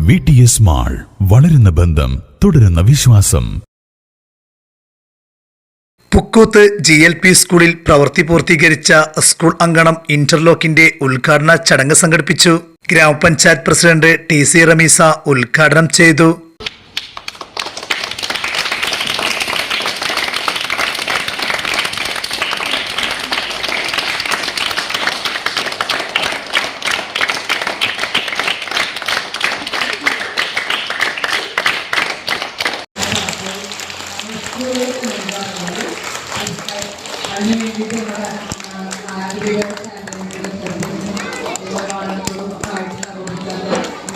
V T S mall വളരുന്ന ബന്ധം തുടരുന്ന വിശ്വാസം. പുക്കൂത്ത് ജി എൽ പി സ്കൂളിൽ പ്രവൃത്തി പൂർത്തീകരിച്ച സ്കൂൾ അങ്കണം ഇന്റർലോക്കിന്റെ ഉദ്ഘാടന ചടങ്ങ് സംഘടിപ്പിച്ചു. ഗ്രാമപഞ്ചായത്ത് പ്രസിഡന്റ് ടി സി റമീസ ഉദ്ഘാടനം ചെയ്തു. അതിന് വേണ്ടിയിട്ട് നമ്മുടെ ആരോഗ്യ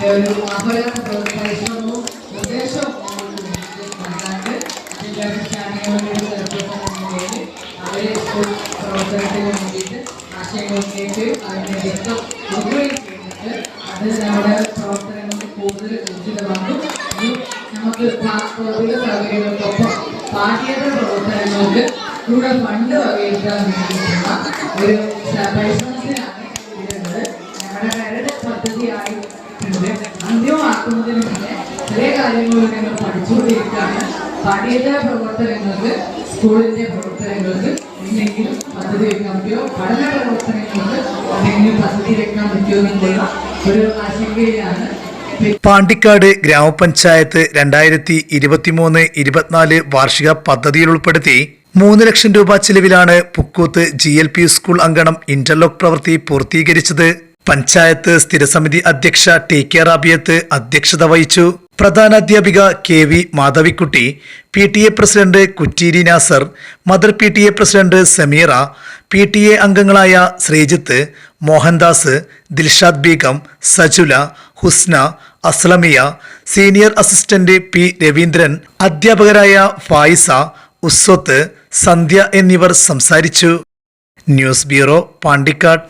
ഒരു ആഹ്ലാദ പരിശ്രമവും നിർദ്ദേശവും നൽകാണ്ട് വിദ്യാഭ്യാസ സ്റ്റാൻഡിംഗ് കമ്മിറ്റി അവരെ സ്കൂൾ പ്രവർത്തനത്തിന് വേണ്ടിയിട്ട് ആശയങ്ങളിലേക്ക് അതിന്റെ ഉൾപ്പെടുകയും ചെയ്തിട്ട് അത് നമ്മുടെ പ്രവർത്തനങ്ങൾക്ക് കൂടുതൽ ഊർജിതമാകും നമുക്ക് പാ- ഭൗതിക സൗകര്യങ്ങൾക്കൊപ്പം പാഠ്യേതര പ്രവർത്തനങ്ങൾക്ക് കൂടെ ഫണ്ട് വകയിരുത്താൻ വേണ്ടിയിട്ടുള്ള ഒരു പരിശ്രമത്തിലാണ് ഇരുന്നത് ഞങ്ങളുടെ കരട് പദ്ധതിയായിട്ടുണ്ട് അന്ത്യമാക്കുന്നതിന് മുന്നേ ചില കാര്യങ്ങൾ ഞങ്ങൾ പഠിച്ചുകൊണ്ടിരിക്കുകയാണ്. പാഠ്യേതര പ്രവർത്തനങ്ങൾക്ക് സ്കൂളിന്റെ പ്രവർത്തനങ്ങൾക്ക് എന്തെങ്കിലും പദ്ധതി വെക്കാൻ പറ്റുമോ? പഠന പ്രവർത്തനങ്ങൾക്ക് എന്തെങ്കിലും പദ്ധതി വെക്കാൻ പറ്റുമോ എന്നുള്ള ഒരു ആശങ്കയിലാണ് പാണ്ടിക്കാട് ഗ്രാമപഞ്ചായത്ത് രണ്ടായിരത്തി ഇരുപത്തിമൂന്ന് ഇരുപത്തിനാല് വാർഷിക പദ്ധതിയിൽ ഉൾപ്പെടുത്തി മൂന്ന് ലക്ഷം രൂപ ചെലവിലാണ് Pukkooth G L P school അങ്കണം ഇന്റർലോക്ക് പ്രവൃത്തി പൂർത്തീകരിച്ചത്. പഞ്ചായത്ത് സ്ഥിരസമിതി അധ്യക്ഷ ടി കെ റാബിയത്ത് അധ്യക്ഷത വഹിച്ചു. പ്രധാനാധ്യാപിക K V Madhavikutty P T A president Kutteeri Nasar mother P T A president Sameera P T A അംഗങ്ങളായ Sreejith Mohandas Dilshad Beegum Sajula Husna Aslamiya senior assistant P Raveendran അധ്യാപകരായ ഫായിസ ഉസ്വത്ത് സന്ധ്യ എന്നിവർ സംസാരിച്ചു. News bureau Pandikkad.